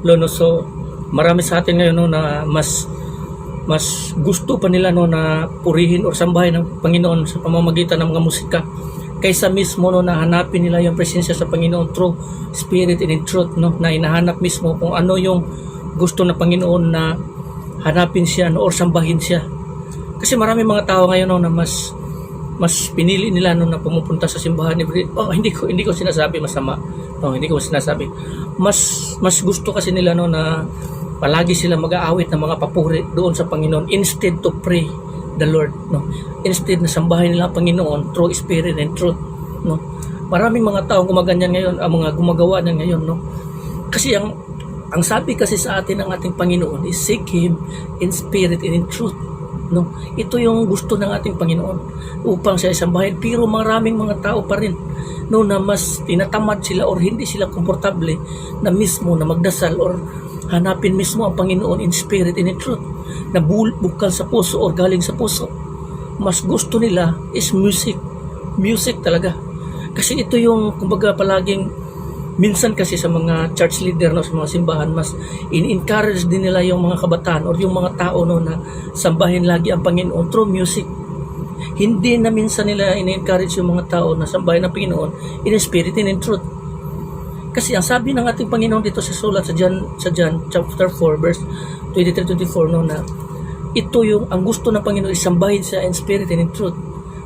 Lono, so marami sa atin ngayon no, na mas mas gusto pa nila no na purihin o sambahin ng Panginoon sa pamamagitan ng mga musika kaysa mismo no na hanapin nila yung presensya sa Panginoon through spirit and in truth no na hinahanap mismo kung ano yung gusto ng Panginoon na hanapin siya no, or sambahin siya. Kasi marami mga tao ngayon no, na mas mas pinili nila no na pumupunta sa simbahan. Ni oh hindi ko hindi ko sinasabi masama no hindi ko sinasabi. Mas mas gusto kasi nila no na palagi sila mag-aawit ng mga papuri doon sa Panginoon instead to pray the Lord no. Instead na sambahin nila ang Panginoon through spirit and truth no. Maraming mga tao gumaganyan ngayon ang mga gumagawa niyan ngayon no. Kasi ang ang sabi kasi sa atin ng ating Panginoon is seek Him in spirit and in truth no? Ito yung gusto ng ating Panginoon upang siya isambahin pero maraming mga tao pa rin no na mas tinatamad sila or hindi sila komportable na mismo na magdasal or hanapin mismo ang Panginoon in spirit and in truth na bukal sa puso or galing sa puso. Mas gusto nila is music. Music talaga. Kasi ito yung kumbaga palaging minsan kasi sa mga church leader no sa mga simbahan mas in-encourage din nila yung mga kabataan or yung mga tao no na sambahin lagi ang Panginoon through music. Hindi na minsan nila in-encourage yung mga tao na sambahin ang Panginoon in spirit and in truth. Kasi ang sabi ng ating Panginoon dito sa sulat sa John, sa John chapter 4 verse 23-24 no na ito yung ang gusto ng Panginoon isambahin siya in spirit and in truth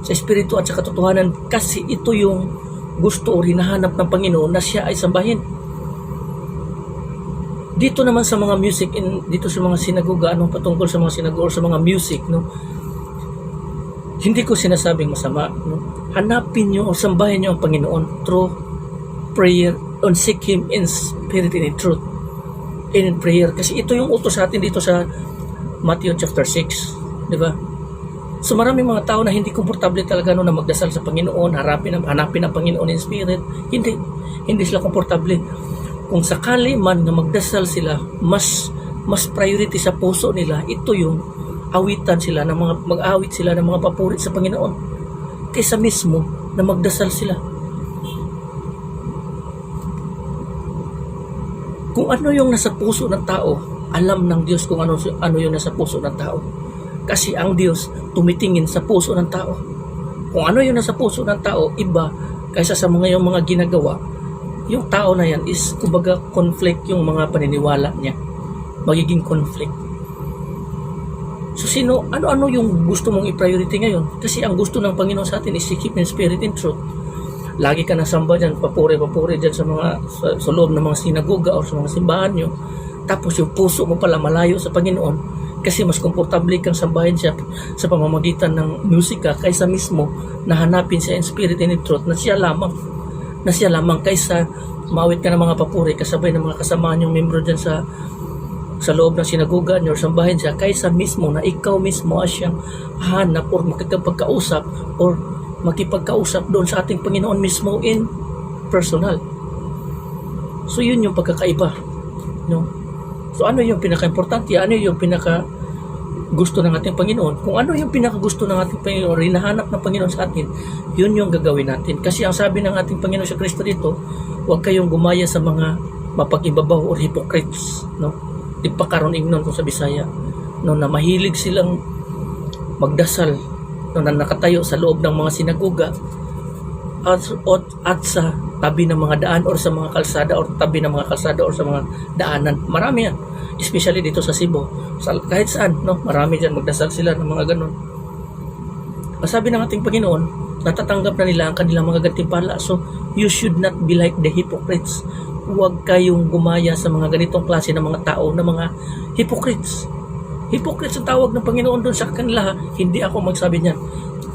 sa espiritu at sa katotohanan. Kasi ito yung gusto o hinahanap ng Panginoon na siya ay sambahin. Dito naman sa mga music in dito sa mga sinagoga anong patungkol sa mga sinagoga sa mga music no? Hindi ko sinasabing masama no? Hanapin niyo o sambahin niyo ang Panginoon through prayer and seek Him in spirit and in truth. And in prayer. Kasi ito yung utos sa atin dito sa Matthew chapter 6 di ba So maraming mga tao na hindi komportable talaga no na magdasal sa Panginoon, harapin ang hanapin ang Panginoon in spirit. Hindi hindi sila komportable. Kung sakali man na magdasal sila, mas mas priority sa puso nila ito yung awitan sila ng mga mag-awit sila ng mga papuri sa Panginoon kaysa mismo na magdasal sila. Kung ano yung nasa puso ng tao, alam ng Diyos kung ano ano yung nasa puso ng tao. Kasi ang Diyos tumitingin sa puso ng tao. Kung ano yung nasa puso ng tao, iba kaysa sa mga yung mga ginagawa. Yung tao na yan is kumbaga conflict yung mga paniniwala niya. Magiging conflict. So sino, ano-ano yung gusto mong i-priority ngayon? Kasi ang gusto ng Panginoon sa atin is to keep in spirit and truth. Lagi ka nasamba dyan, papuri-papuri dyan sa mga sa, sa loob ng mga sinagoga o sa mga simbahan nyo. Tapos yung puso mo pala malayo sa Panginoon kasi mas komportable kang sambahin siya sa pamamagitan ng musika kaysa mismo na hanapin siya in spirit and in truth na siya lamang na siya lamang kaysa mawit ka ng mga papuri kasabay ng mga kasama niyong membro dyan sa sa loob ng sinagoga niyo or sambahin siya kaysa mismo na ikaw mismo ay siyang hanap or makikipagkausap or makipagkausap doon sa ating Panginoon mismo in personal. So yun yung pagkakaiba. No? So ano yung pinaka-importante? Ano yung pinaka gusto ng ating Panginoon? Kung ano yung pinaka gusto ng ating Panginoon, hinahanap ng Panginoon sa atin, yun yung gagawin natin. Kasi ang sabi ng ating Panginoon sa Kristo dito, huwag kayong gumaya sa mga mapag-ibabaw or hypocrites. No? Di pa karon ignon kung sa Bisaya. No, na mahilig silang magdasal no, na nakatayo sa loob ng mga sinagoga at, at, at sa tabi ng mga daan or sa mga kalsada or tabi ng mga kalsada or sa mga daanan. Marami yan. Especially dito sa Cebu. Sa, kahit saan, no? marami dyan magdasal sila ng mga ganun. Sabi ng ating Panginoon, natatanggap na nila ang kanilang mga gantimpala. So, you should not be like the hypocrites. Huwag kayong gumaya sa mga ganitong klase ng mga tao na mga hypocrites. Hypocrites ang tawag ng Panginoon doon sa kanila. Hindi ako magsabi niyan.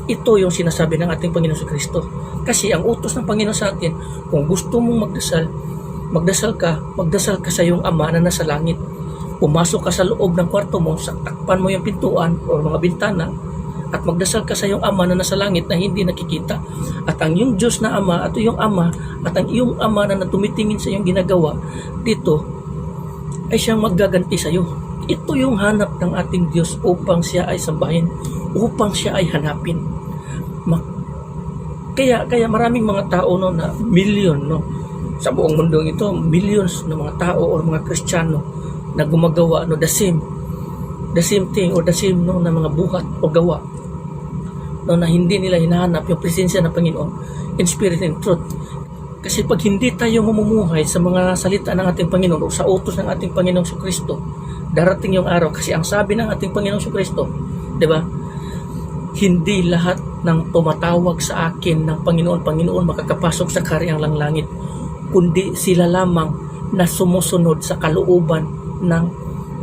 Ito yung sinasabi ng ating Panginoon sa Kristo. Kasi ang utos ng Panginoon sa atin, kung gusto mong magdasal, magdasal ka, magdasal ka sa iyong Ama na nasa langit. Pumasok ka sa loob ng kwarto mo, saktakpan mo yung pintuan o mga bintana, at magdasal ka sa iyong Ama na nasa langit na hindi nakikita. At ang iyong Diyos na Ama, at iyong Ama, at ang iyong Ama na tumitingin sa iyong ginagawa, dito, ay siyang maggaganti sa iyo. Ito yung hanap ng ating Diyos upang siya ay sambahin, upang siya ay hanapin. Kaya kaya maraming mga tao no na million no sa buong mundo ito, millions ng mga tao o mga Kristiyano na gumagawa no the same the same thing or the same no na mga buhat o gawa no na hindi nila hinahanap yung presensya ng Panginoon in spirit and truth. Kasi pag hindi tayo mamumuhay sa mga salita ng ating Panginoon o sa utos ng ating Panginoong Kristo, darating yung araw kasi ang sabi ng ating Panginoong Kristo, 'di ba? Hindi lahat ng tumatawag sa akin ng Panginoon, Panginoon makakapasok sa karyang lang langit, kundi sila lamang na sumusunod sa kalooban ng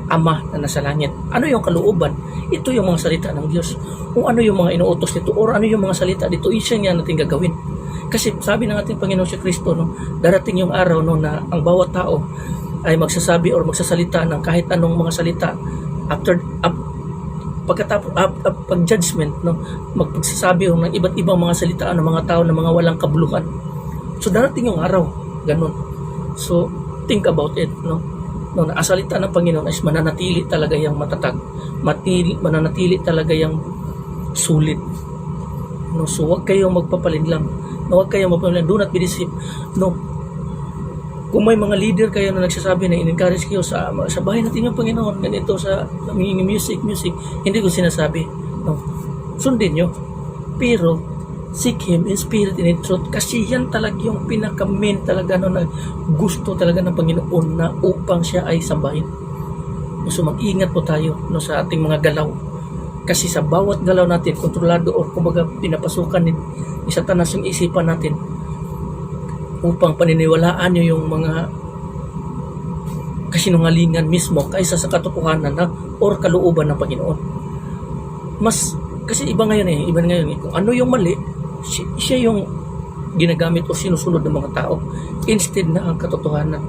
Ama na nasa langit. Ano yung kalooban? Ito yung mga salita ng Diyos. Kung ano yung mga inuutos nito or ano yung mga salita dito, isa niya natin gagawin. Kasi sabi ng ating Panginoon si Kristo, no, darating yung araw no, na ang bawat tao ay magsasabi or magsasalita ng kahit anong mga salita after up, pagkatapos up, up, pag judgment no magpagsasabi ng iba't ibang mga salita ng mga tao na mga walang kabuluhan. So darating yung araw ganun. So think about it no. No na ang salita ng Panginoon is mananatili talaga yung matatag. Matili, mananatili talaga yung sulit. No so wag kayong magpapalinlang. No wag kayong magpapalinlang. Do not be deceived. No kung may mga leader kayo na nagsasabi na in-encourage kayo sa sa bahay natin yung Panginoon ganito sa music music hindi ko sinasabi. No. Sundin nyo. Pero seek Him in spirit and in truth kasi yan talaga yung pinaka main talaga no, na gusto talaga ng Panginoon na upang siya ay sambahin. So mag-ingat po tayo no, sa ating mga galaw. Kasi sa bawat galaw natin kontrolado o kumbaga pinapasukan ni, ni Satanas yung isipan natin upang paniniwalaan nyo yung mga kasinungalingan mismo kaysa sa katotohanan na or kalooban ng Panginoon. Mas, kasi iba ngayon eh, iba ngayon eh. Kung ano yung mali, si- siya yung ginagamit o sinusunod ng mga tao instead na ang katotohanan.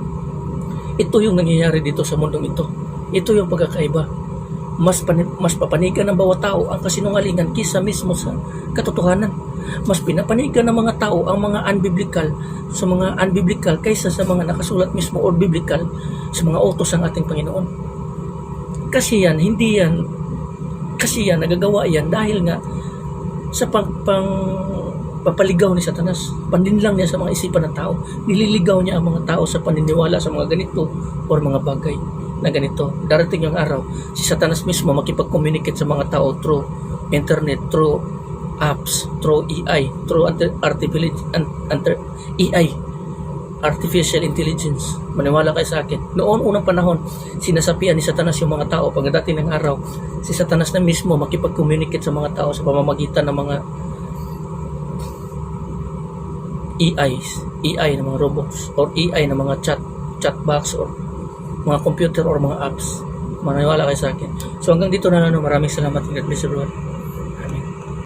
Ito yung nangyayari dito sa mundong ito. Ito yung pagkakaiba. Mas, pani- mas papanigan ng bawat tao ang kasinungalingan kisa mismo sa katotohanan. Mas pinapanigan ng mga tao ang mga unbiblical sa mga unbiblical kaysa sa mga nakasulat mismo or biblical sa mga utos ng ating Panginoon. Kasi yan, hindi yan, kasi yan, nagagawa yan dahil nga sa pang, pang papaligaw ni Satanas. Pandinlang niya sa mga isipan ng tao. Nililigaw niya ang mga tao sa paniniwala sa mga ganito or mga bagay na ganito. Darating yung araw, si Satanas mismo makipag-communicate sa mga tao through internet, through apps, through AI, through AI, artificial intelligence. Maniwala kayo sa akin. Noon unang panahon, sinasapian ni Satanas yung mga tao pagdating ng araw. Si Satanas na mismo makipag-communicate sa mga tao sa pamamagitan ng mga AIs, AI ng mga robots or AI ng mga chat chat box or mga computer or mga apps. Maniwala kayo sa akin. So hanggang dito na lang. Maraming salamat. God bless everyone.